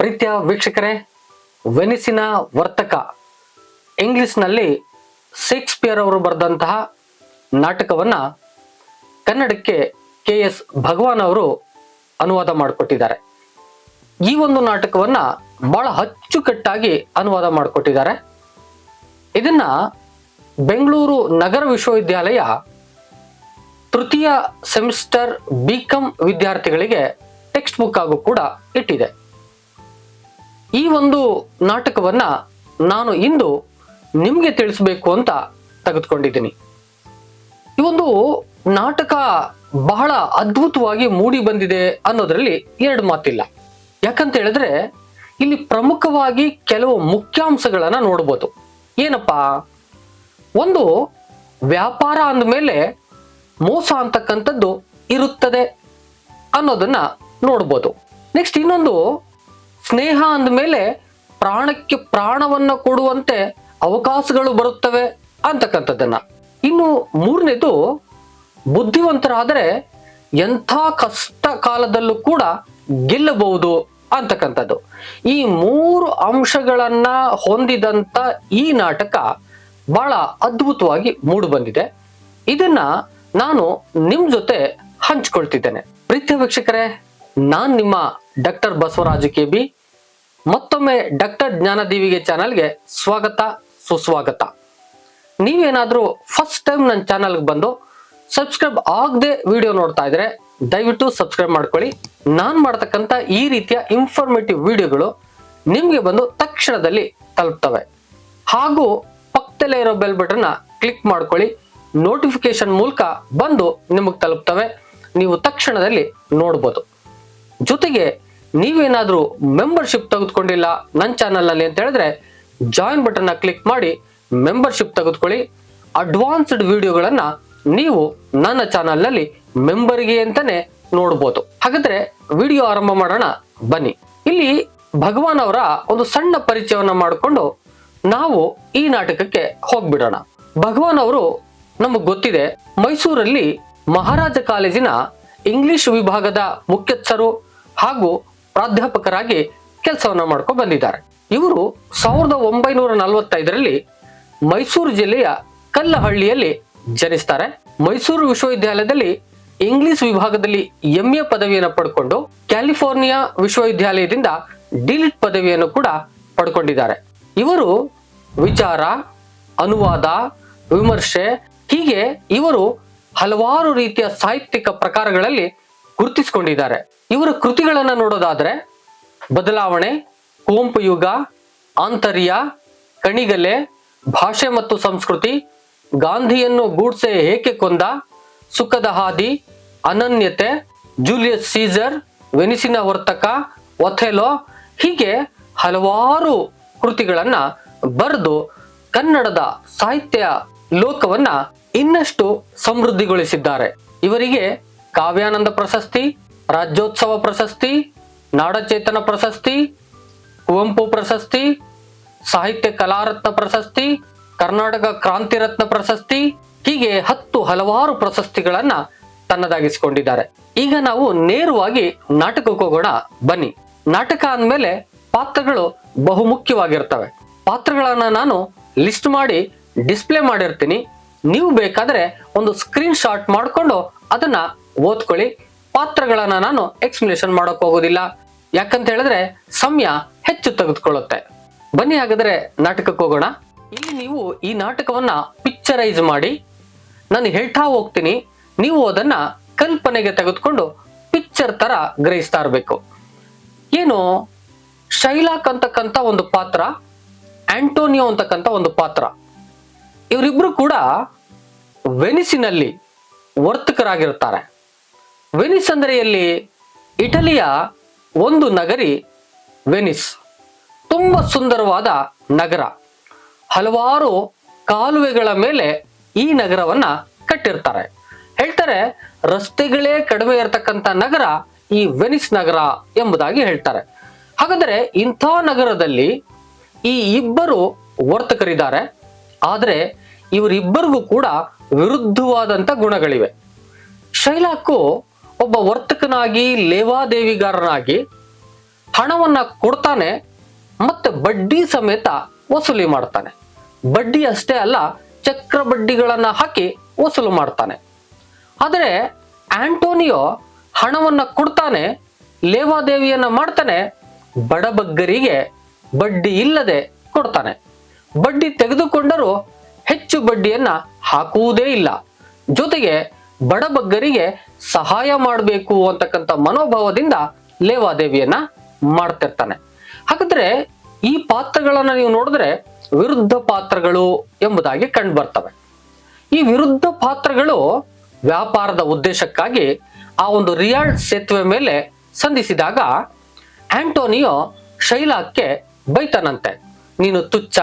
ಪ್ರೀತಿಯ ವೀಕ್ಷಕರೇ, ವೆನಿಸಿನ ವರ್ತಕ, ಇಂಗ್ಲಿಷ್ನಲ್ಲಿ ಶೇಕ್ಸ್ಪಿಯರ್ ಅವರು ಬರೆದಂತಹ ನಾಟಕವನ್ನು ಕನ್ನಡಕ್ಕೆ ಕೆ ಎಸ್ ಭಗವಾನ್ ಅವರು ಅನುವಾದ ಮಾಡಿಕೊಟ್ಟಿದ್ದಾರೆ. ಈ ಒಂದು ನಾಟಕವನ್ನು ಬಹಳ ಅಚ್ಚುಕಟ್ಟಾಗಿ ಅನುವಾದ ಮಾಡಿಕೊಟ್ಟಿದ್ದಾರೆ. ಇದನ್ನು ಬೆಂಗಳೂರು ನಗರ ವಿಶ್ವವಿದ್ಯಾಲಯ ತೃತೀಯ ಸೆಮಿಸ್ಟರ್ ಬಿಕಾಂ ವಿದ್ಯಾರ್ಥಿಗಳಿಗೆ ಟೆಕ್ಸ್ಟ್ ಬುಕ್ ಆಗೂ ಕೂಡ ಇಟ್ಟಿದೆ. ಈ ಒಂದು ನಾಟಕವನ್ನ ನಾನು ಇಂದು ನಿಮಗೆ ತಿಳಿಸಬೇಕು ಅಂತ ತೆಗೆದುಕೊಂಡಿದ್ದೀನಿ. ಈ ಒಂದು ನಾಟಕ ಬಹಳ ಅದ್ಭುತವಾಗಿ ಮೂಡಿ ಬಂದಿದೆ ಅನ್ನೋದ್ರಲ್ಲಿ ಎರಡು ಮಾತಿಲ್ಲ. ಯಾಕಂತ ಹೇಳಿದ್ರೆ, ಇಲ್ಲಿ ಪ್ರಮುಖವಾಗಿ ಕೆಲವು ಮುಖ್ಯಾಂಶಗಳನ್ನ ನೋಡ್ಬೋದು. ಏನಪ್ಪಾ? ಒಂದು, ವ್ಯಾಪಾರ ಅಂದಮೇಲೆ ಮೋಸ ಅಂತಕ್ಕಂಥದ್ದು ಇರುತ್ತದೆ ಅನ್ನೋದನ್ನ ನೋಡ್ಬೋದು. ನೆಕ್ಸ್ಟ್ ಇನ್ನೊಂದು ಸ್ನೇಹ ಅಂದಮೇಲೆ ಪ್ರಾಣಕ್ಕೆ ಪ್ರಾಣವನ್ನು ಕೊಡುವಂತೆ ಅವಕಾಶಗಳು ಬರುತ್ತವೆ ಅಂತಕ್ಕಂಥದ್ದನ್ನ. ಇನ್ನು ಮೂರನೇದು ಬುದ್ಧಿವಂತರಾದರೆ ಎಂಥ ಕಷ್ಟ ಕಾಲದಲ್ಲೂ ಕೂಡ ಗೆಲ್ಲಬಹುದು ಅಂತಕ್ಕಂಥದ್ದು. ಈ ಮೂರು ಅಂಶಗಳನ್ನ ಹೊಂದಿದಂತ ಈ ನಾಟಕ ಬಹಳ ಅದ್ಭುತವಾಗಿ ಮೂಡು ಬಂದಿದೆ ಇದನ್ನ ನಾನು ನಿಮ್ ಜೊತೆ ಹಂಚ್ಕೊಳ್ತಿದ್ದೇನೆ. ಪ್ರೀತಿಯ ವೀಕ್ಷಕರೇ, ನಾನ್ ನಿಮ್ಮ ಡಾಕ್ಟರ್ ಬಸವರಾಜ ಕೆ ಬಿ. ಮತ್ತೊಮ್ಮೆ ಡಾಕ್ಟರ್ ಜ್ಞಾನದೀವಿಗೆ ಚಾನಲ್ಗೆ ಸ್ವಾಗತ, ಸುಸ್ವಾಗತ. ನೀವೇನಾದ್ರೂ ಫಸ್ಟ್ ಟೈಮ್ ನನ್ನ ಚಾನಲ್ಗೆ ಬಂದು ಸಬ್ಸ್ಕ್ರೈಬ್ ಆಗದೆ ವಿಡಿಯೋ ನೋಡ್ತಾ ಇದ್ರೆ ದಯವಿಟ್ಟು ಸಬ್ಸ್ಕ್ರೈಬ್ ಮಾಡ್ಕೊಳ್ಳಿ. ನಾನು ಮಾಡ್ತಕ್ಕಂಥ ಈ ರೀತಿಯ ಇನ್ಫಾರ್ಮೇಟಿವ್ ವಿಡಿಯೋಗಳು ನಿಮ್ಗೆ ಬಂದು ತಕ್ಷಣದಲ್ಲಿ ತಲುಪ್ತವೆ. ಹಾಗೂ ಪಕ್ಕದಲ್ಲೇ ಇರೋ ಬೆಲ್ ಬಟನ್ ಕ್ಲಿಕ್ ಮಾಡ್ಕೊಳ್ಳಿ. ನೋಟಿಫಿಕೇಶನ್ ಮೂಲಕ ಬಂದು ನಿಮಗೆ ತಲುಪ್ತವೆ. ನೀವು ತಕ್ಷಣದಲ್ಲಿ ನೋಡ್ಬೋದು. ಜೊತೆಗೆ ನೀವೇನಾದ್ರೂ ಮೆಂಬರ್ಶಿಪ್ ತೆಗೆದುಕೊಂಡಿಲ್ಲ ನನ್ನ ಚಾನಲ್ನಲ್ಲಿ ಅಂತ ಹೇಳಿದ್ರೆ ಜಾಯಿನ್ ಬಟನ್ನ ಕ್ಲಿಕ್ ಮಾಡಿ ಮೆಂಬರ್ಶಿಪ್ ತೆಗೆದುಕೊಳ್ಳಿ. ಅಡ್ವಾನ್ಸ್ಡ್ ವಿಡಿಯೋಗಳನ್ನು ನೀವು ನನ್ನ ಚಾನಲ್ನಲ್ಲಿ ಮೆಂಬರ್ಗೆ ಅಂತಾನೆ ನೋಡ್ಬೋದು. ಹಾಗಾದ್ರೆ ವಿಡಿಯೋ ಆರಂಭ ಮಾಡೋಣ, ಬನ್ನಿ. ಇಲ್ಲಿ ಭಗವಾನ್ ಅವರ ಒಂದು ಸಣ್ಣ ಪರಿಚಯವನ್ನ ಮಾಡಿಕೊಂಡು ನಾವು ಈ ನಾಟಕಕ್ಕೆ ಹೋಗ್ಬಿಡೋಣ. ಭಗವಾನ್ ಅವರು ನಮಗ್ ಗೊತ್ತಿದೆ, ಮೈಸೂರಲ್ಲಿ ಮಹಾರಾಜ ಕಾಲೇಜಿನ ಇಂಗ್ಲಿಷ್ ವಿಭಾಗದ ಮುಖ್ಯಸ್ಥರು ಹಾಗೂ ಪ್ರಾಧ್ಯಾಪಕರಾಗಿ ಕೆಲಸವನ್ನ ಮಾಡ್ಕೊ ಬಂದಿದ್ದಾರೆ. ಇವರು ಸಾವಿರದ ಒಂಬೈನೂರ ನಲವತ್ತೈದರಲ್ಲಿ ಮೈಸೂರು ಜಿಲ್ಲೆಯ ಕಲ್ಲಹಳ್ಳಿಯಲ್ಲಿ ಜನಿಸ್ತಾರೆ. ಮೈಸೂರು ವಿಶ್ವವಿದ್ಯಾಲಯದಲ್ಲಿ ಇಂಗ್ಲಿಷ್ ವಿಭಾಗದಲ್ಲಿ ಎಂ ಎ ಪದವಿಯನ್ನು ಪಡ್ಕೊಂಡು ಕ್ಯಾಲಿಫೋರ್ನಿಯಾ ವಿಶ್ವವಿದ್ಯಾಲಯದಿಂದ ಡಿಲಿಟ್ ಪದವಿಯನ್ನು ಕೂಡ ಪಡ್ಕೊಂಡಿದ್ದಾರೆ. ಇವರು ವಿಚಾರ, ಅನುವಾದ, ವಿಮರ್ಶೆ ಹೀಗೆ ಇವರು ಹಲವಾರು ರೀತಿಯ ಸಾಹಿತ್ಯಿಕ ಪ್ರಕಾರಗಳಲ್ಲಿ ಗುರುತಿಸಿಕೊಂಡಿದ್ದಾರೆ. ಇವರ ಕೃತಿಗಳನ್ನ ನೋಡೋದಾದ್ರೆ ಬದಲಾವಣೆ, ಕುವೆಂಪು ಯುಗ, ಆಂತರ್ಯ, ಕಣಿಗಲೆ, ಭಾಷೆ ಮತ್ತು ಸಂಸ್ಕೃತಿ, ಗಾಂಧಿಯನ್ನು ಗೂಡ್ಸೆ ಏಕೆ ಕೊಂದ, ಸುಖದ ಹಾದಿ, ಅನನ್ಯತೆ, ಜೂಲಿಯಸ್ ಸೀಸರ್, ವೆನಿಸಿನ ವರ್ತಕ, ಒಥೆಲೋ ಹೀಗೆ ಹಲವಾರು ಕೃತಿಗಳನ್ನ ಬರೆದು ಕನ್ನಡದ ಸಾಹಿತ್ಯ ಲೋಕವನ್ನ ಇನ್ನಷ್ಟು ಸಮೃದ್ಧಿಗೊಳಿಸಿದ್ದಾರೆ. ಇವರಿಗೆ ಕಾವ್ಯಾನಂದ ಪ್ರಶಸ್ತಿ, ರಾಜ್ಯೋತ್ಸವ ಪ್ರಶಸ್ತಿ, ನಾಡಚೇತನ ಪ್ರಶಸ್ತಿ, ಕುವೆಂಪು ಪ್ರಶಸ್ತಿ, ಸಾಹಿತ್ಯ ಕಲಾರತ್ನ ಪ್ರಶಸ್ತಿ, ಕರ್ನಾಟಕ ಕ್ರಾಂತಿ ರತ್ನ ಪ್ರಶಸ್ತಿ, ಹೀಗೆ ಹತ್ತು ಹಲವಾರು ಪ್ರಶಸ್ತಿಗಳನ್ನ ತನ್ನದಾಗಿಸಿಕೊಂಡಿದ್ದಾರೆ. ಈಗ ನಾವು ನೇರವಾಗಿ ನಾಟಕಕ್ಕೆ ಹೋಗೋಣ, ಬನ್ನಿ. ನಾಟಕ ಅಂದಮೇಲೆ ಪಾತ್ರಗಳು ಬಹುಮುಖ್ಯವಾಗಿರ್ತವೆ. ಪಾತ್ರಗಳನ್ನು ನಾನು ಲಿಸ್ಟ್ ಮಾಡಿ ಡಿಸ್ಪ್ಲೇ ಮಾಡಿರ್ತೀನಿ. ನೀವು ಬೇಕಾದರೆ ಒಂದು ಸ್ಕ್ರೀನ್ ಶಾಟ್ ಮಾಡಿಕೊಂಡು ಅದನ್ನ ಓದ್ಕೊಳ್ಳಿ. ಪಾತ್ರಗಳನ್ನ ನಾನು ಎಕ್ಸ್ಪ್ಲನೇಷನ್ ಮಾಡೋಕ್ ಹೋಗೋದಿಲ್ಲ. ಯಾಕಂತ ಹೇಳಿದ್ರೆ ಸಮಯ ಹೆಚ್ಚು ತೆಗೆದುಕೊಳ್ಳುತ್ತೆ. ಬನ್ನಿ ಹಾಗಾದ್ರೆ ನಾಟಕಕ್ಕೆ ಹೋಗೋಣ. ಇಲ್ಲಿ ನೀವು ಈ ನಾಟಕವನ್ನ ಪಿಕ್ಚರೈಸ್ ಮಾಡಿ. ನಾನು ಹೇಳ್ತಾ ಹೋಗ್ತೀನಿ, ನೀವು ಅದನ್ನ ಕಲ್ಪನೆಗೆ ತೆಗೆದುಕೊಂಡು ಪಿಕ್ಚರ್ ತರ ಗ್ರಹಿಸ್ತಾ ಇರಬೇಕು. ಏನು? ಶೈಲಾಕ್ ಅಂತಕ್ಕಂಥ ಒಂದು ಪಾತ್ರ, ಆಂಟೋನಿಯೋ ಅಂತಕ್ಕಂಥ ಒಂದು ಪಾತ್ರ. ಇವರಿಬ್ರು ಕೂಡ ವೆನಿಸಿನಲ್ಲಿ ವರ್ತಕರಾಗಿರ್ತಾರೆ. ವೆನಿಸ್ ಅಂದರೆ ಎಲ್ಲಿ ಇಟಲಿಯ ಒಂದು ನಗರಿ ವೆನಿಸ್. ತುಂಬ ಸುಂದರವಾದ ನಗರ. ಹಲವಾರು ಕಾಲುವೆಗಳ ಮೇಲೆ ಈ ನಗರವನ್ನ ಕಟ್ಟಿರ್ತಾರೆ. ಹೇಳ್ತಾರೆ, ರಸ್ತೆಗಳೇ ಕಡಿಮೆ ಇರತಕ್ಕಂತ ನಗರ ಈ ವೆನಿಸ್ ನಗರ ಎಂಬುದಾಗಿ ಹೇಳ್ತಾರೆ. ಹಾಗಾದ್ರೆ ಇಂಥ ನಗರದಲ್ಲಿ ಈ ಇಬ್ಬರು ವರ್ತಕರಿದ್ದಾರೆ. ಆದರೆ ಇವರಿಬ್ಬರಿಗೂ ಕೂಡ ವಿರುದ್ಧವಾದಂತ ಗುಣಗಳಿವೆ. ಶೈಲಾಕು ಒಬ್ಬ ವರ್ತಕನಾಗಿ, ಲೇವಾದೇವಿಗಾರನಾಗಿ ಹಣವನ್ನ ಕೊಡ್ತಾನೆ, ಮತ್ತೆ ಬಡ್ಡಿ ಸಮೇತ ವಸೂಲಿ ಮಾಡ್ತಾನೆ. ಬಡ್ಡಿ ಅಷ್ಟೇ ಅಲ್ಲ, ಚಕ್ರ ಬಡ್ಡಿಗಳನ್ನ ಹಾಕಿ ವಸೂಲು ಮಾಡ್ತಾನೆ. ಆದರೆ ಆಂಟೋನಿಯೋ ಹಣವನ್ನ ಕೊಡ್ತಾನೆ, ಲೇವಾದೇವಿಯನ್ನ ಮಾಡ್ತಾನೆ, ಬಡಬಗ್ಗರಿಗೆ ಬಡ್ಡಿ ಇಲ್ಲದೆ ಕೊಡ್ತಾನೆ. ಬಡ್ಡಿ ತೆಗೆದುಕೊಂಡರೂ ಹೆಚ್ಚು ಬಡ್ಡಿಯನ್ನ ಹಾಕುವುದೇ ಇಲ್ಲ. ಜೊತೆಗೆ ಬಡಬಗ್ಗರಿಗೆ ಸಹಾಯ ಮಾಡಬೇಕು ಅಂತಕ್ಕಂಥ ಮನೋಭಾವದಿಂದ ಲೇವಾದೇವಿಯನ್ನ ಮಾಡ್ತಿರ್ತಾನೆ. ಹಾಗಾದ್ರೆ ಈ ಪಾತ್ರಗಳನ್ನ ನೀವು ನೋಡಿದ್ರೆ ವಿರುದ್ಧ ಪಾತ್ರಗಳು ಎಂಬುದಾಗಿ ಕಂಡು ಬರ್ತವೆ. ಈ ವಿರುದ್ಧ ಪಾತ್ರಗಳು ವ್ಯಾಪಾರದ ಉದ್ದೇಶಕ್ಕಾಗಿ ಆ ಒಂದು ರಿಯಾಲ್ಡ್ ಸೇತುವೆ ಮೇಲೆ ಸಂಧಿಸಿದಾಗ ಆಂಟೋನಿಯೋ ಶೈಲಾಕ್ಕೆ ಬೈತಾನಂತೆ. ನೀನು ತುಚ್ಛ,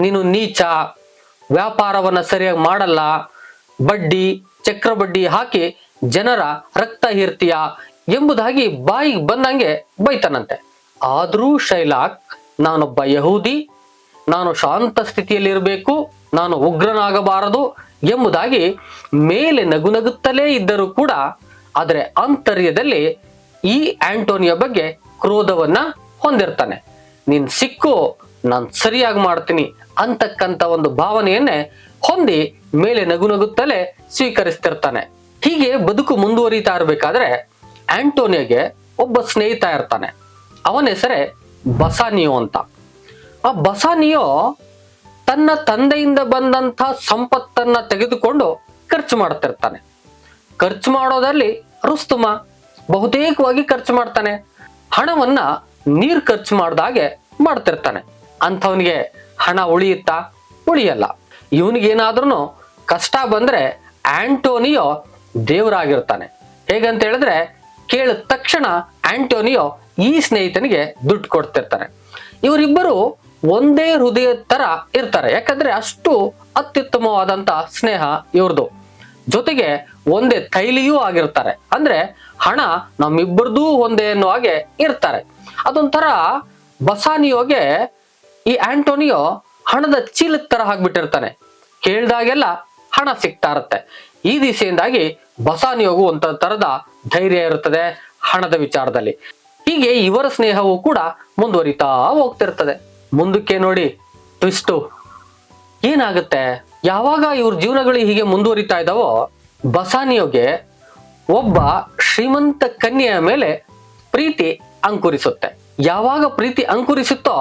ನೀನು ನೀಚ, ವ್ಯಾಪಾರವನ್ನ ಸರಿಯಾಗಿ ಮಾಡಲ್ಲ, ಬಡ್ಡಿ ಚಕ್ರ ಬಡ್ಡಿ ಹಾಕಿ ಜನರ ರಕ್ತ ಹೀರ್ತೀಯ ಎಂಬುದಾಗಿ ಬಾಯಿಗೆ ಬಂದಂಗೆ ಬೈತನಂತೆ. ಆದ್ರೂ ಶೈಲಾಕ್, ನಾನೊಬ್ಬ ಯಹೂದಿ, ನಾನು ಶಾಂತ ಸ್ಥಿತಿಯಲ್ಲಿರಬೇಕು, ನಾನು ಉಗ್ರನಾಗಬಾರದು ಎಂಬುದಾಗಿ ಮೇಲೆ ನಗು ನಗುತ್ತಲೇ ಇದ್ದರೂ ಕೂಡ ಆದರೆ ಆಂತರ್ಯದಲ್ಲಿ ಈ ಆಂಟೋನಿಯ ಬಗ್ಗೆ ಕ್ರೋಧವನ್ನ ಹೊಂದಿರ್ತಾನೆ. ನೀನ್ ಸಿಕ್ಕು, ನಾನು ಸರಿಯಾಗಿ ಮಾಡ್ತೀನಿ ಅಂತಕ್ಕಂಥ ಒಂದು ಭಾವನೆಯನ್ನೇ ಹೊಂದಿ ಮೇಲೆ ನಗು ನಗುತ್ತಲೇ ಸ್ವೀಕರಿಸ್ತಿರ್ತಾನೆ. ಹೀಗೆ ಬದುಕು ಮುಂದುವರಿತಾ ಇರಬೇಕಾದ್ರೆ ಆಂಟೋನಿಯೋಗೆ ಒಬ್ಬ ಸ್ನೇಹಿತ ಇರ್ತಾನೆ. ಅವನ ಹೆಸರೇ ಬಸಾನಿಯೋ ಅಂತ. ಆ ಬಸಾನಿಯೋ ತನ್ನ ತಂದೆಯಿಂದ ಬಂದಂತ ಸಂಪತ್ತನ್ನ ತೆಗೆದುಕೊಂಡು ಖರ್ಚು ಮಾಡ್ತಿರ್ತಾನೆ. ಖರ್ಚು ಮಾಡೋದರಲ್ಲಿ ರುಸ್ತುಮ ಬಹುತೇಕವಾಗಿ ಖರ್ಚು ಮಾಡ್ತಾನೆ. ಹಣವನ್ನ ನೀರ್ ಖರ್ಚು ಮಾಡ್ದಾಗೆ ಮಾಡ್ತಿರ್ತಾನೆ. ಅಂಥವನಿಗೆ ಹಣ ಉಳಿಯುತ್ತಾ ಉಳಿಯಲ್ಲ. ಇವನಿಗೇನಾದ್ರೂ ಕಷ್ಟ ಬಂದ್ರೆ ಆಂಟೋನಿಯೋ ದೇವರಾಗಿರ್ತಾನೆ. ಹೇಗಂತ ಹೇಳಿದ್ರೆ ಕೇಳಿದ ತಕ್ಷಣ ಆಂಟೋನಿಯೋ ಈ ಸ್ನೇಹಿತನಿಗೆ ದುಡ್ಡು ಕೊಡ್ತಿರ್ತಾನೆ ಇವರಿಬ್ಬರು ಒಂದೇ ಹೃದಯ ತರ ಇರ್ತಾರೆ. ಯಾಕಂದ್ರೆ ಅಷ್ಟು ಅತ್ಯುತ್ತಮವಾದಂತ ಸ್ನೇಹ ಇವ್ರದು. ಜೊತೆಗೆ ಒಂದೇ ತೈಲಿಯೂ ಆಗಿರ್ತಾರೆ. ಅಂದ್ರೆ ಹಣ ನಮ್ಮಿಬ್ಬರದೂ ಒಂದೇ ಅನ್ನೋ ಹಾಗೆ ಇರ್ತಾರೆ. ಅದೊಂಥರ ಬಸಾನಿಯೋಗೆ ಈ ಆಂಟೋನಿಯೋ ಹಣದ ಚೀಲದ ತರ ಹಾಕ್ಬಿಟ್ಟಿರ್ತಾನೆ ಕೇಳ್ದಾಗೆಲ್ಲ ಹಣ ಸಿಗ್ತಾ ಇರುತ್ತೆ. ಈ ದಿಸೆಯಿಂದಾಗಿ ಬಸಾನಿಯೋಗು ಒಂತ ತರದ ಧೈರ್ಯ ಇರುತ್ತದೆ ಹಣದ ವಿಚಾರದಲ್ಲಿ. ಹೀಗೆ ಇವರ ಸ್ನೇಹವು ಕೂಡ ಮುಂದುವರಿತಾ ಹೋಗ್ತಿರ್ತದೆ. ಮುಂದಕ್ಕೆ ನೋಡಿ, ಟ್ವಿಸ್ಟು. ಏನಾಗುತ್ತೆ? ಯಾವಾಗ ಇವ್ರ ಜೀವನಗಳು ಹೀಗೆ ಮುಂದುವರಿತಾ ಇದ್ದಾವೋ ಬಸಾನಿಯೋಗೆ ಒಬ್ಬ ಶ್ರೀಮಂತ ಕನ್ಯೆಯ ಮೇಲೆ ಪ್ರೀತಿ ಅಂಕುರಿಸುತ್ತೆ. ಯಾವಾಗ ಪ್ರೀತಿ ಅಂಕುರಿಸುತ್ತೋ,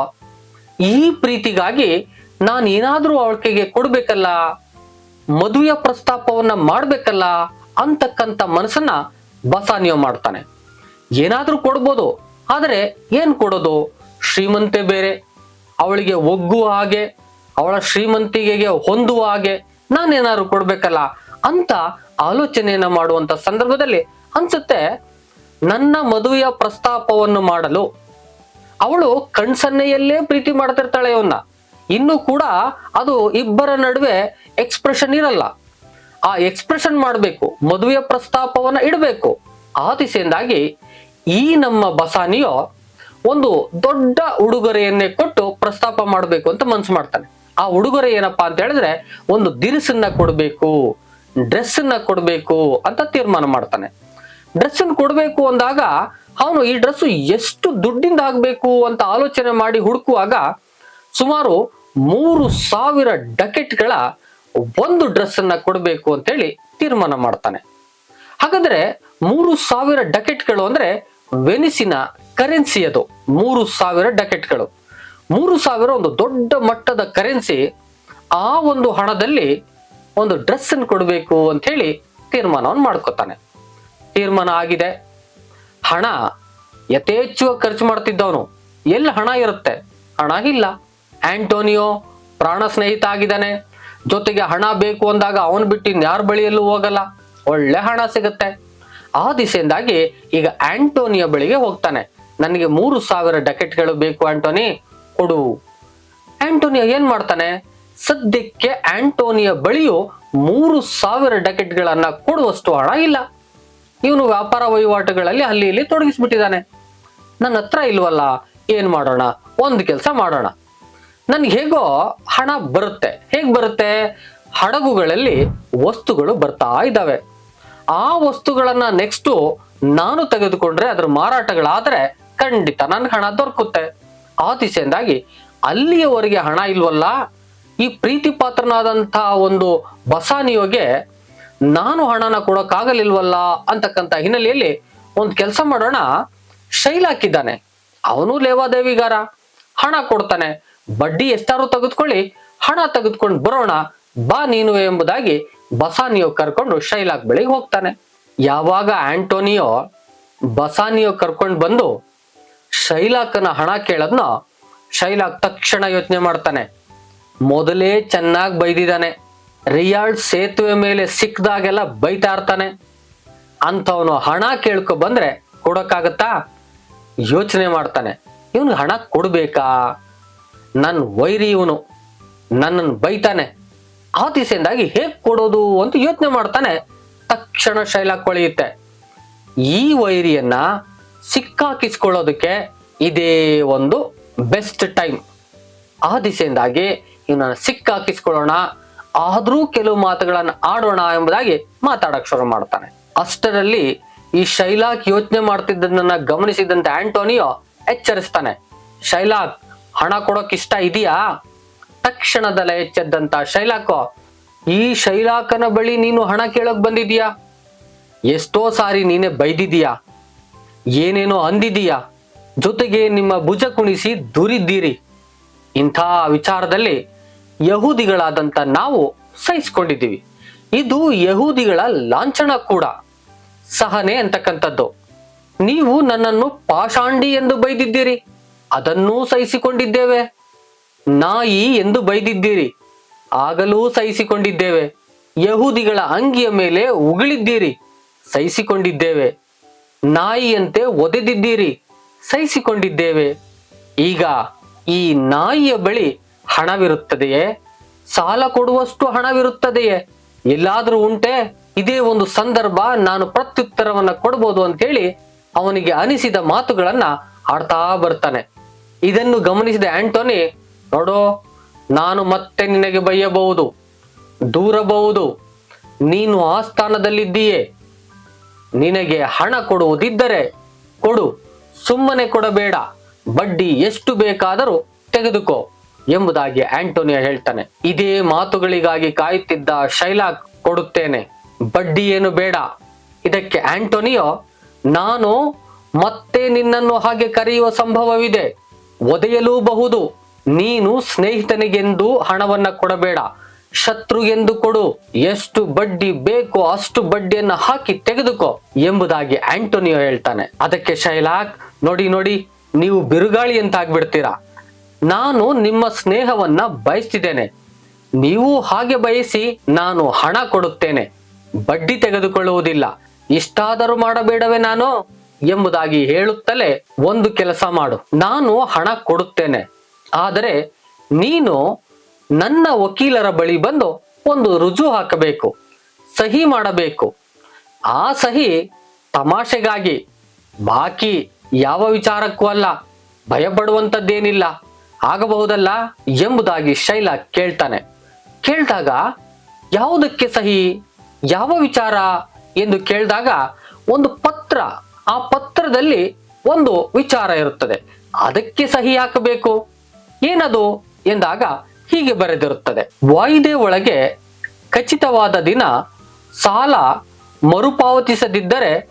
ಈ ಪ್ರೀತಿಗಾಗಿ ನಾನು ಏನಾದ್ರೂ ಅವಳಿಗೆ ಕೊಡ್ಬೇಕಲ್ಲ, ಮದುವೆಯ ಪ್ರಸ್ತಾಪವನ್ನ ಮಾಡ್ಬೇಕಲ್ಲ ಅಂತಕ್ಕಂಥ ಮನಸ್ಸನ್ನ ಬಸಾನಿಯೋ ಮಾಡ್ತಾನೆ. ಏನಾದ್ರೂ ಕೊಡ್ಬೋದು, ಆದರೆ ಏನ್ ಕೊಡೋದು? ಶ್ರೀಮಂತೆ ಬೇರೆ, ಅವಳಿಗೆ ಒಗ್ಗುವ ಹಾಗೆ, ಅವಳ ಶ್ರೀಮಂತಿಗೆಗೆ ಹೊಂದುವ ಹಾಗೆ ನಾನೇನಾದ್ರು ಕೊಡ್ಬೇಕಲ್ಲ ಅಂತ ಆಲೋಚನೆಯನ್ನ ಮಾಡುವಂತ ಸಂದರ್ಭದಲ್ಲಿ ಅನ್ಸುತ್ತೆ, ನನ್ನ ಮದುವೆಯ ಪ್ರಸ್ತಾಪವನ್ನು ಮಾಡಲು ಅವಳು ಕಣ್ಸನ್ನೆಯಲ್ಲೇ ಪ್ರೀತಿ ಮಾಡ್ತಿರ್ತಾಳೆ ಅವನ್ನ ಇನ್ನು ಕೂಡ ಅದು ಇಬ್ಬರ ನಡುವೆ ಎಕ್ಸ್ಪ್ರೆಷನ್ ಇರಲ್ಲ. ಆ ಎಕ್ಸ್ಪ್ರೆಷನ್ ಮಾಡಬೇಕು, ಮದುವೆಯ ಪ್ರಸ್ತಾಪವನ್ನು ಇಡಬೇಕು. ಆ ದಿಸೆಯಿಂದಾಗಿ ಈ ನಮ್ಮ ಬಸಾನಿಯೋ ಒಂದು ದೊಡ್ಡ ಉಡುಗೊರೆಯನ್ನೇ ಕೊಟ್ಟು ಪ್ರಸ್ತಾಪ ಮಾಡಬೇಕು ಅಂತ ಮನಸ್ಸು ಮಾಡ್ತಾನೆ. ಆ ಉಡುಗೊರೆ ಏನಪ್ಪಾ ಅಂತ ಹೇಳಿದ್ರೆ ಒಂದು ದಿರಿಸನ್ನ ಕೊಡಬೇಕು ಡ್ರೆಸ್ ಅನ್ನ ಕೊಡಬೇಕು ಅಂತ ತೀರ್ಮಾನ ಮಾಡ್ತಾನೆ. ಡ್ರೆಸ್ ಕೊಡಬೇಕು ಅಂದಾಗ, ಅವನು ಈ ಡ್ರೆಸ್ ಎಷ್ಟು ದುಡ್ಡಿಂದ ಆಗ್ಬೇಕು ಅಂತ ಆಲೋಚನೆ ಮಾಡಿ ಹುಡುಕುವಾಗ ಸುಮಾರು ಮೂರು ಸಾವಿರ ಡಕೆಟ್ಗಳ ಒಂದು ಡ್ರೆಸ್ ಅನ್ನ ಕೊಡಬೇಕು ಅಂತೇಳಿ ತೀರ್ಮಾನ ಮಾಡ್ತಾನೆ. ಹಾಗಾದ್ರೆ ಮೂರು ಸಾವಿರ ಡಕೆಟ್ಗಳು ಅಂದ್ರೆ ವೆನಿಸಿನ ಕರೆನ್ಸಿ ಅದು. ಮೂರು ಸಾವಿರ ಡಕೆಟ್ಗಳು. ಮೂರು ಸಾವಿರ ಒಂದು ದೊಡ್ಡ ಮಟ್ಟದ ಕರೆನ್ಸಿ ಆ ಒಂದು ಹಣದಲ್ಲಿ ಒಂದು ಡ್ರೆಸ್ ಅನ್ನು ಕೊಡಬೇಕು ಅಂತ ಹೇಳಿ ತೀರ್ಮಾನವನ್ನು ಮಾಡ್ಕೋತಾನೆ. ತೀರ್ಮಾನ ಆಗಿದೆ. ಹಣ ಯಥೇಚ್ಛವಾಗಿ ಖರ್ಚು ಮಾಡ್ತಿದ್ದವನು. ಎಲ್ಲಿ ಹಣ ಇರುತ್ತೆ? ಹಣ ಇಲ್ಲ. ಆಂಟೋನಿಯೋ ಪ್ರಾಣ ಸ್ನೇಹಿತ ಆಗಿದ್ದಾನೆ. ಜೊತೆಗೆ ಹಣ ಬೇಕು ಅಂದಾಗ ಅವನ್ ಬಿಟ್ಟು ಇನ್ಯಾರ ಬಳಿಯಲ್ಲೂ ಹೋಗಲ್ಲ. ಒಳ್ಳೆ ಹಣ ಸಿಗುತ್ತೆ. ಆ ದಿಸೆಯಿಂದಾಗಿ ಈಗ ಆಂಟೋನಿಯೋ ಬಳಿಗೆ ಹೋಗ್ತಾನೆ. ನನಗೆ ಮೂರು ಸಾವಿರ ಡಕೆಟ್ಗಳು ಬೇಕು ಆಂಟೋನಿ, ಕೊಡು. ಆಂಟೋನಿಯೋ ಏನ್ ಮಾಡ್ತಾನೆ? ಸದ್ಯಕ್ಕೆ ಆಂಟೋನಿಯ ಬಳಿಯು ಮೂರು ಸಾವಿರ ಡಕೆಟ್ಗಳನ್ನ ಕೊಡುವಷ್ಟು ಹಣ ಇಲ್ಲ. ಇವನು ವ್ಯಾಪಾರ ವಹಿವಾಟುಗಳಲ್ಲಿ ಅಲ್ಲಿ ಇಲ್ಲಿ ತೊಡಗಿಸ್ಬಿಟ್ಟಿದ್ದಾನೆ. ನನ್ನ ಹತ್ರ ಇಲ್ವಲ್ಲ, ಏನ್ ಮಾಡೋಣ? ಒಂದು ಕೆಲಸ ಮಾಡೋಣ. ನನ್ಗೆ ಹೇಗೋ ಹಣ ಬರುತ್ತೆ. ಹೇಗ್ ಬರುತ್ತೆ? ಹಡಗುಗಳಲ್ಲಿ ವಸ್ತುಗಳು ಬರ್ತಾ ಇದ್ದಾವೆ ಆ ವಸ್ತುಗಳನ್ನ ನೆಕ್ಸ್ಟು ನಾನು ತೆಗೆದುಕೊಂಡ್ರೆ ಅದ್ರ ಮಾರಾಟಗಳಾದ್ರೆ ಖಂಡಿತ ನನ್ಗೆ ಹಣ ದೊರಕುತ್ತೆ. ಆ ದಿಸೆಯಿಂದಾಗಿ ಅಲ್ಲಿಯವರೆಗೆ ಹಣ ಇಲ್ವಲ್ಲ? ಈ ಪ್ರೀತಿ ಪಾತ್ರನಾದಂಥ ಒಂದು ಬಸಾನಿಯೋಗೆ ನಾನು ಹಣನ ಕೊಡೋಕ್ಕಾಗಲಿಲ್ವಲ್ಲ ಅಂತಕ್ಕಂಥ ಹಿನ್ನೆಲೆಯಲ್ಲಿ ಒಂದು ಕೆಲಸ ಮಾಡೋಣ. ಶೈಲಾಕಿದ್ದಾನೆ ಅವನು ಲೇವಾದೇವಿಗಾರ. ಹಣ ಕೊಡ್ತಾನೆ. ಬಡ್ಡಿ ಎಷ್ಟಾರು ತೆಗೆದುಕೊಳ್ಳಿ, ಹಣ ತೆಗೆದುಕೊಂಡು ಬರೋಣ, ಬಾ ನೀನು ಎಂಬುದಾಗಿ ಬಸಾನಿಯೋ ಕರ್ಕೊಂಡು ಶೈಲಾಕ್ ಬಳಿಗೆ ಹೋಗ್ತಾನೆ. ಯಾವಾಗ ಆಂಟೋನಿಯೋ ಬಸಾನಿಯೋ ಕರ್ಕೊಂಡು ಬಂದು ಶೈಲಾಕನ ಹಣ ಕೇಳದ್ನ ಶೈಲಾಕ್ ತಕ್ಷಣ ಯೋಚನೆ ಮಾಡ್ತಾನೆ. ಮೊದಲೇ ಚೆನ್ನಾಗಿ ಬೈದಿದ್ದಾನೆ. ರಿಯಾಲ್ಡ್ ಸೇತುವೆ ಮೇಲೆ ಸಿಕ್ಕದಾಗೆಲ್ಲ ಬೈತಾ ಇರ್ತಾನೆ. ಅಂಥವನು ಹಣ ಕೇಳ್ಕೊ ಬಂದ್ರೆ ಕೊಡಕ್ಕಾಗತ್ತಾ ಯೋಚನೆ ಮಾಡ್ತಾನೆ. ಇವನ್ಗೆ ಹಣ ಕೊಡ್ಬೇಕಾ? ನನ್ನ ವೈರಿ ಇವನು. ನನ್ನನ್ನು ಬೈತಾನೆ. ಆ ದಿಸೆಯಿಂದಾಗಿ ಹೇಗ್ ಕೊಡೋದು ಅಂತ ಯೋಚನೆ ಮಾಡ್ತಾನೆ. ತಕ್ಷಣ ಶೈಲ ಕೊಳೆಯುತ್ತೆ. ಈ ವೈರಿಯನ್ನ ಸಿಕ್ಕಾಕಿಸ್ಕೊಳ್ಳೋದಕ್ಕೆ ಇದೇ ಒಂದು ಬೆಸ್ಟ್ ಟೈಮ್. ಆ ದಿಸೆಯಿಂದಾಗಿ ಇವನನ್ನ ಸಿಕ್ಕಾಕಿಸ್ಕೊಳ್ಳೋಣ. ಆದ್ರೂ ಕೆಲವು ಮಾತುಗಳನ್ನ ಆಡೋಣ ಎಂಬುದಾಗಿ ಮಾತಾಡಕ್ ಶುರು ಮಾಡ್ತಾನೆ. ಅಷ್ಟರಲ್ಲಿ ಈ ಶೈಲಾಕ್ ಯೋಚನೆ ಮಾಡ್ತಿದ್ದನ್ನ ಗಮನಿಸಿದಂತೆ ಆಂಟೋನಿಯೋ ಎಚ್ಚರಿಸ್ತಾನೆ. ಶೈಲಾಕ್ ಹಣ ಕೊಡೋಕೆ ಇಷ್ಟ ಇದೆಯಾ? ತಕ್ಷಣದಲ್ಲೇ ಎಚ್ಚೆದ್ದಂತ ಶೈಲಾಕ ಈ ಶೈಲಾಕನ ಬಳಿ ನೀನು ಹಣ ಕೇಳಕ್ ಬಂದಿದೀಯಾ ಎಷ್ಟೋ ಸಾರಿ ನೀನೆ ಬೈದಿದೀಯಾ ಏನೇನೋ ಅಂದಿದೀಯಾ ಜೊತೆಗೆ ನಿಮ್ಮ ಭುಜ ಕುಣಿಸಿ ದುರಿದ್ದೀರಿ. ಇಂಥ ವಿಚಾರದಲ್ಲಿ ಯಹೂದಿಗಳಾದಂತ ನಾವು ಸಹಿಸ್ಕೊಂಡಿದ್ದೀವಿ. ಇದು ಯಹೂದಿಗಳ ಲಾಂಛನ ಕೂಡ. ಸಹನೆ ಅಂತಕ್ಕಂಥದ್ದು. ನೀವು ನನ್ನನ್ನು ಪಾಷಾಂಡಿ ಎಂದು ಬೈದಿದ್ದೀರಿ. ಅದನ್ನೂ ಸಹಿಸಿಕೊಂಡಿದ್ದೇವೆ. ನಾಯಿ ಎಂದು ಬೈದಿದ್ದೀರಿ. ಆಗಲೂ ಸಹಿಸಿಕೊಂಡಿದ್ದೇವೆ. ಯಹೂದಿಗಳ ಅಂಗಿಯ ಮೇಲೆ ಉಗುಳಿದ್ದೀರಿ. ಸಹಿಸಿಕೊಂಡಿದ್ದೇವೆ. ನಾಯಿಯಂತೆ ಒದೆದಿದ್ದೀರಿ. ಸಹಿಸಿಕೊಂಡಿದ್ದೇವೆ. ಈಗ ಈ ನಾಯಿಯ ಬಳಿ ಹಣವಿರುತ್ತದೆಯೇ? ಸಾಲ ಕೊಡುವಷ್ಟು ಹಣವಿರುತ್ತದೆಯೇ? ಎಲ್ಲಾದರೂ ಉಂಟೆ? ಇದೇ ಒಂದು ಸಂದರ್ಭ ನಾನು ಪ್ರತ್ಯುತ್ತರವನ್ನ ಕೊಡ್ಬೋದು ಅಂತೇಳಿ ಅವನಿಗೆ ಅನಿಸಿದ ಮಾತುಗಳನ್ನ ಆಡ್ತಾ ಬರ್ತಾನೆ. ಇದನ್ನು ಗಮನಿಸಿದ ಆಂಟೋನಿ, ನೋಡೋ, ನಾನು ಮತ್ತೆ ನಿನಗೆ ಬೈಯಬಹುದು, ದೂರಬಹುದು, ನೀನು ಆ ಸ್ಥಾನದಲ್ಲಿದ್ದೀಯೇ. ನಿನಗೆ ಹಣ ಕೊಡುವುದಿದ್ದರೆ ಕೊಡು, ಸುಮ್ಮನೆ ಕೊಡಬೇಡ, ಬಡ್ಡಿ ಎಷ್ಟು ಬೇಕಾದರೂ ತೆಗೆದುಕೋ ಎಂಬುದಾಗಿ ಆಂಟೋನಿಯಾ ಹೇಳ್ತಾನೆ. ಇದೇ ಮಾತುಗಳಿಗಾಗಿ ಕಾಯುತ್ತಿದ್ದ ಶೈಲಾ ಕೊಡುತ್ತೇನೆ ಬಡ್ಡಿ ಏನು ಬೇಡ. ಇದಕ್ಕೆ ಆಂಟೋನಿಯೋ, ನಾನು ಮತ್ತೆ ನಿನ್ನನ್ನು ಹಾಗೆ ಕರೆಯುವ ಸಂಭವವಿದೆ. ಒದೆಯಲೂಬಹುದು. ನೀನು ಸ್ನೇಹಿತನಿಗೆಂದು ಹಣವನ್ನ ಕೊಡಬೇಡ. ಶತ್ರುಗೆಂದು ಕೊಡು. ಎಷ್ಟು ಬಡ್ಡಿ ಬೇಕೋ ಅಷ್ಟು ಬಡ್ಡಿಯನ್ನ ಹಾಕಿ ತೆಗೆದುಕೋ ಎಂಬುದಾಗಿ ಆಂಟೋನಿಯೋ ಹೇಳ್ತಾನೆ. ಅದಕ್ಕೆ ಶೈಲಾಕ್, ನೋಡಿ ನೋಡಿ, ನೀವು ಬಿರುಗಾಳಿ ಅಂತ ಆಗ್ಬಿಡ್ತೀರಾ ನಾನು ನಿಮ್ಮ ಸ್ನೇಹವನ್ನ ಬಯಸ್ತಿದ್ದೇನೆ. ನೀವು ಹಾಗೆ ಬಯಸಿ ನಾನು ಹಣ ಕೊಡುತ್ತೇನೆ. ಬಡ್ಡಿ ತೆಗೆದುಕೊಳ್ಳುವುದಿಲ್ಲ. ಇಷ್ಟಾದರೂ ಮಾಡಬೇಡವೇ ನಾನು? ಎಂಬುದಾಗಿ ಹೇಳುತ್ತಲೇ ಒಂದು ಕೆಲಸ ಮಾಡು. ನಾನು ಹಣ ಕೊಡುತ್ತೇನೆ. ಆದರೆ ನೀನು ನನ್ನ ವಕೀಲರ ಬಳಿ ಬಂದು ಒಂದು ರುಜು ಹಾಕಬೇಕು, ಸಹಿ ಮಾಡಬೇಕು. ಆ ಸಹಿ ತಮಾಷೆಗಾಗಿ. ಬಾಕಿ ಯಾವ ವಿಚಾರಕ್ಕೂ ಅಲ್ಲ, ಭಯಪಡುವಂಥದ್ದೇನಿಲ್ಲ. ಆಗಬಹುದಲ್ಲ ಎಂಬುದಾಗಿ ಶೈಲ ಕೇಳ್ತಾನೆ. ಕೇಳಿದಾಗ, ಯಾವುದಕ್ಕೆ ಸಹಿ? ಯಾವ ವಿಚಾರ? ಎಂದು ಕೇಳಿದಾಗ ಒಂದು ಪತ್ರ ಆ ಪತ್ರದಲ್ಲಿ ಒಂದು ವಿಚಾರ ಇರುತ್ತದೆ. ಅದಕ್ಕೆ ಸಹಿ ಹಾಕಬೇಕು? ಏನದು? ಎಂದಾಗ ಹೀಗೆ ಬರೆದಿರುತ್ತದೆ. ವಾಯಿದೆ ಒಳಗೆ ಖಚಿತವಾದ ದಿನ ಸಾಲ ಮರುಪಾವತಿಸದಿದ್ದರೆ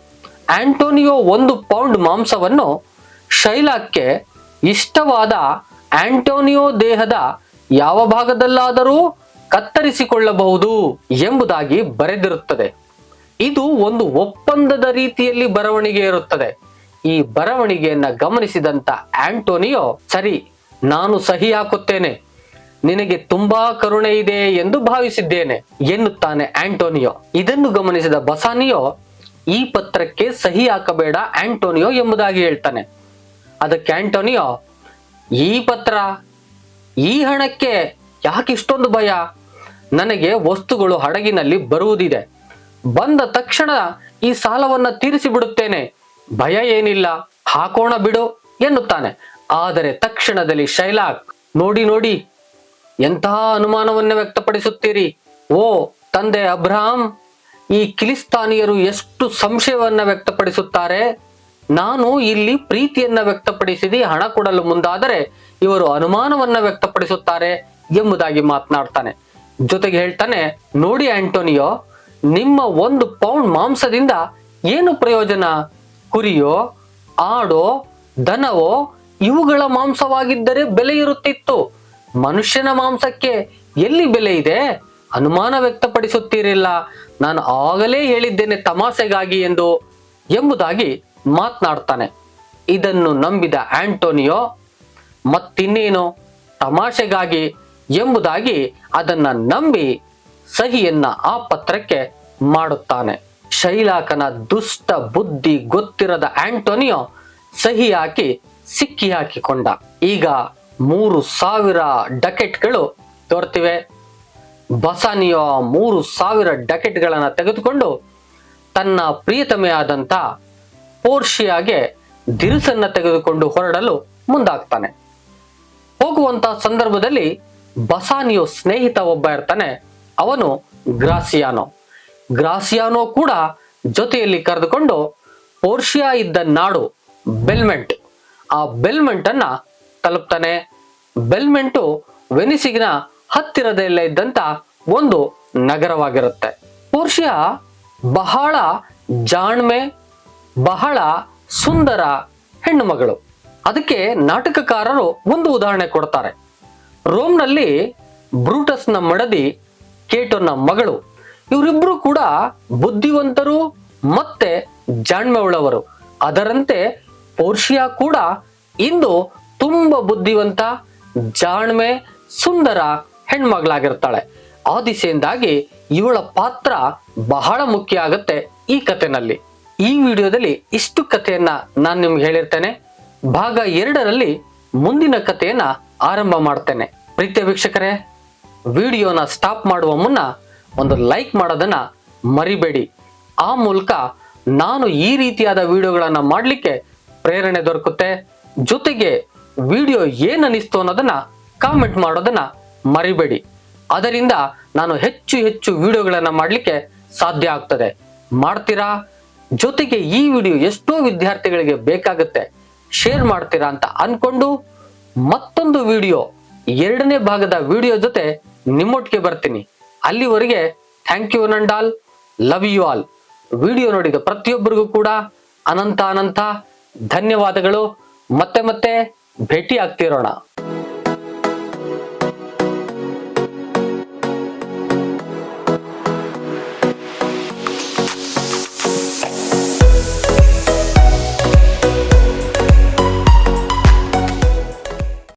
ಆಂಟೋನಿಯೋ ಒಂದು ಪೌಂಡ್ ಮಾಂಸವನ್ನು ಶೈಲಾಕ್ಕೆ ಇಷ್ಟವಾದ ಆಂಟೋನಿಯೋ ದೇಹದ ಯಾವ ಭಾಗದಲ್ಲಾದರೂ ಕತ್ತರಿಸಿಕೊಳ್ಳಬಹುದು ಎಂಬುದಾಗಿ ಬರೆದಿರುತ್ತದೆ. ಇದು ಒಂದು ಒಪ್ಪಂದದ ರೀತಿಯಲ್ಲಿ ಬರವಣಿಗೆ ಇರುತ್ತದೆ. ಈ ಬರವಣಿಗೆಯನ್ನ ಗಮನಿಸಿದಂತ ಆಂಟೋನಿಯೋ, ಸರಿ, ನಾನು ಸಹಿ ಹಾಕುತ್ತೇನೆ. ನಿನಗೆ ತುಂಬಾ ಕರುಣೆ ಇದೆ ಎಂದು ಭಾವಿಸಿದ್ದೇನೆ, ಎನ್ನುತ್ತಾನೆ ಆಂಟೋನಿಯೋ. ಇದನ್ನು ಗಮನಿಸಿದ ಬಸಾನಿಯೋ, ಈ ಪತ್ರಕ್ಕೆ ಸಹಿ ಹಾಕಬೇಡ ಆಂಟೋನಿಯೋ ಎಂಬುದಾಗಿ ಹೇಳ್ತಾನೆ. ಅದಕ್ಕೆ ಆಂಟೋನಿಯೋ, ಈ ಪತ್ರ, ಈ ಹಣಕ್ಕೆ ಯಾಕೆ ಇಷ್ಟೊಂದು ಭಯ? ನನಗೆ ವಸ್ತುಗಳು ಹಡಗಿನಲ್ಲಿ ಬರುವುದಿದೆ. ಬಂದ ತಕ್ಷಣ ಈ ಸಾಲವನ್ನ ತೀರಿಸಿ ಬಿಡುತ್ತೇನೆ ಭಯ ಏನಿಲ್ಲ, ಹಾಕೋಣ ಬಿಡು ಎನ್ನುತ್ತಾನೆ. ಆದರೆ ತಕ್ಷಣದಲ್ಲಿ ಶೈಲಾಕ್, ನೋಡಿ ನೋಡಿ, ಎಂತಹ ಅನುಮಾನವನ್ನ ವ್ಯಕ್ತಪಡಿಸುತ್ತೀರಿ? ಓ, ತಂದೆ ಅಬ್ರಹಾಂ, ಈ ಕಿಲಿಸ್ತಾನಿಯರು ಎಷ್ಟು ಸಂಶಯವನ್ನ ವ್ಯಕ್ತಪಡಿಸುತ್ತಾರೆ? ನಾನು ಇಲ್ಲಿ ಪ್ರೀತಿಯನ್ನ ವ್ಯಕ್ತಪಡಿಸಿದಿ, ಹಣ ಕೊಡಲು ಮುಂದಾದರೆ ಇವರು ಅನುಮಾನವನ್ನ ವ್ಯಕ್ತಪಡಿಸುತ್ತಾರೆ ಎಂಬುದಾಗಿ ಮಾತನಾಡ್ತಾನೆ. ಜೊತೆಗೆ ಹೇಳ್ತಾನೆ, ನೋಡಿ ಆಂಟೋನಿಯೋ ನಿಮ್ಮ ಒಂದು ಪೌಂಡ್ ಮಾಂಸದಿಂದ ಏನು ಪ್ರಯೋಜನ? ಕುರಿಯೋ, ಆಡೋ, ದನವೋ, ಇವುಗಳ ಮಾಂಸವಾಗಿದ್ದರೆ ಬೆಲೆ ಇರುತ್ತಿತ್ತು. ಮನುಷ್ಯನ ಮಾಂಸಕ್ಕೆ ಎಲ್ಲಿ ಬೆಲೆ ಇದೆ? ಅನುಮಾನ ವ್ಯಕ್ತಪಡಿಸುತ್ತೀರಿಲ್ಲ. ನಾನು ಆಗಲೇ ಹೇಳಿದ್ದೇನೆ ತಮಾಷೆಗಾಗಿ ಎಂದು ಎಂಬುದಾಗಿ ಮಾತನಾಡ್ತಾನೆ. ಇದನ್ನು ನಂಬಿದ ಆಂಟೋನಿಯೋ, ಮತ್ತಿನ್ನೇನು ತಮಾಷೆಗಾಗಿ ಎಂಬುದಾಗಿ ಅದನ್ನ ನಂಬಿ ಸಹಿಯನ್ನ ಆ ಪತ್ರಕ್ಕೆ ಮಾಡುತ್ತಾನೆ. ಶೈಲಾಕನ ದುಷ್ಟ ಬುದ್ಧಿ ಗೊತ್ತಿರದ ಆಂಟೋನಿಯೋ ಸಹಿ ಹಾಕಿ ಸಿಕ್ಕಿ ಹಾಕಿಕೊಂಡ ಈಗ ಮೂರು ಸಾವಿರ ಡಕೆಟ್ಗಳು ತೋರ್ತಿವೆ. ಬಸಾನಿಯೋ ಮೂರು ಸಾವಿರ ಡಕೆಟ್ಗಳನ್ನು ತೆಗೆದುಕೊಂಡು ತನ್ನ ಪ್ರಿಯತಮೆಯಾದಂಥ ಪೋರ್ಷಿಯಾಗೆ ದಿರಿಸನ್ನ ತೆಗೆದುಕೊಂಡು ಹೊರಡಲು ಮುಂದಾಗ್ತಾನೆ. ಹೋಗುವಂತ ಸಂದರ್ಭದಲ್ಲಿ ಬಸಾನಿಯೋ ಸ್ನೇಹಿತ ಒಬ್ಬ ಇರ್ತಾನೆ. ಅವನು ಗ್ರಾಸಿಯಾನೋ. ಗ್ರಾಸಿಯಾನೋ ಕೂಡ ಜೊತೆಯಲ್ಲಿ ಕರೆದುಕೊಂಡು ಪೋರ್ಷಿಯಾ ಇದ್ದ ನಾಡು ಬೆಲ್ಮೆಂಟ್. ಆ ಬೆಲ್ಮೆಂಟ್ ಅನ್ನ ತಲುಪ್ತಾನೆ. ಬೆಲ್ಮೆಂಟು ವೆನಿಸಿಗಿನ ಹತ್ತಿರದಲ್ಲೇ ಇದ್ದಂತ ಒಂದು ನಗರವಾಗಿರುತ್ತೆ. ಪೋರ್ಷಿಯಾ ಬಹಳ ಜಾಣ್ಮೆ, ಬಹಳ ಸುಂದರ ಹೆಣ್ಣು ಮಗಳು. ಅದಕ್ಕೆ ನಾಟಕಕಾರರು ಒಂದು ಉದಾಹರಣೆ ಕೊಡ್ತಾರೆ. ರೋಮ್ನಲ್ಲಿ ಬ್ರೂಟಸ್ನ ಮಡದಿ ಕೇಟೋನ ಮಗಳು. ಇವರಿಬ್ರು ಕೂಡ ಬುದ್ಧಿವಂತರು ಮತ್ತೆ ಜಾಣ್ಮೆ ಉಳ್ಳವರು ಅದರಂತೆ ಪೋರ್ಷಿಯಾ ಕೂಡ ಇಂದು ತುಂಬಾ ಬುದ್ಧಿವಂತ, ಜಾಣ್ಮೆ, ಸುಂದರ ಹೆಣ್ಮಗಳಾಗಿರ್ತಾಳೆ. ಆ ದಿಸೆಯಿಂದಾಗಿ ಇವಳ ಪಾತ್ರ ಬಹಳ ಮುಖ್ಯ ಆಗುತ್ತೆ ಈ ಕಥೆನಲ್ಲಿ. ಈ ವಿಡಿಯೋದಲ್ಲಿ ಇಷ್ಟು ಕಥೆಯನ್ನ ನಾನು ನಿಮ್ಗೆ ಹೇಳಿರ್ತೇನೆ. ಭಾಗ ಎರಡರಲ್ಲಿ ಮುಂದಿನ ಕಥೆಯನ್ನ ಆರಂಭ ಮಾಡ್ತೇನೆ. ಪ್ರೀತಿಯ ವೀಕ್ಷಕರೇ ವಿಡಿಯೋನ ಸ್ಟಾಪ್ ಮಾಡುವ ಮುನ್ನ ಒಂದು ಲೈಕ್ ಮಾಡೋದನ್ನ ಮರಿಬೇಡಿ. ಆ ಮೂಲಕ ನಾನು ಈ ರೀತಿಯಾದ ವಿಡಿಯೋಗಳನ್ನ ಮಾಡಲಿಕ್ಕೆ ಪ್ರೇರಣೆ ದೊರಕುತ್ತೆ. ಜೊತೆಗೆ ವಿಡಿಯೋ ಏನ್ ಅನಿಸ್ತು ಅನ್ನೋದನ್ನ ಕಾಮೆಂಟ್ ಮಾಡೋದನ್ನ ಮರಿಬೇಡಿ. ಅದರಿಂದ ನಾನು ಹೆಚ್ಚು ಹೆಚ್ಚು ವಿಡಿಯೋಗಳನ್ನ ಮಾಡಲಿಕ್ಕೆ ಸಾಧ್ಯ ಆಗ್ತದೆ. ಮಾಡ್ತೀರಾ? ಜೊತೆಗೆ ಈ ವಿಡಿಯೋ ಎಷ್ಟೋ ವಿದ್ಯಾರ್ಥಿಗಳಿಗೆ ಬೇಕಾಗುತ್ತೆ. ಶೇರ್ ಮಾಡ್ತೀರಾ ಅಂತ ಅನ್ಕೊಂಡು ಮತ್ತೊಂದು ವಿಡಿಯೋ, ಎರಡನೇ ಭಾಗದ ವಿಡಿಯೋ ಜೊತೆ ನಿಮ್ಮೊಟ್ಟಿಗೆ ಬರ್ತೀನಿ. ಅಲ್ಲಿವರೆಗೆ ಥ್ಯಾಂಕ್ ಯು ನಂಡಾಲ್ ಲವ್ ಯು ಆಲ್ ವಿಡಿಯೋ ನೋಡಿದ ಪ್ರತಿಯೊಬ್ಬರಿಗೂ ಕೂಡ ಅನಂತ ಅನಂತ ಧನ್ಯವಾದಗಳು. ಮತ್ತೆ ಮತ್ತೆ ಭೇಟಿ ಆಗ್ತಿರೋಣ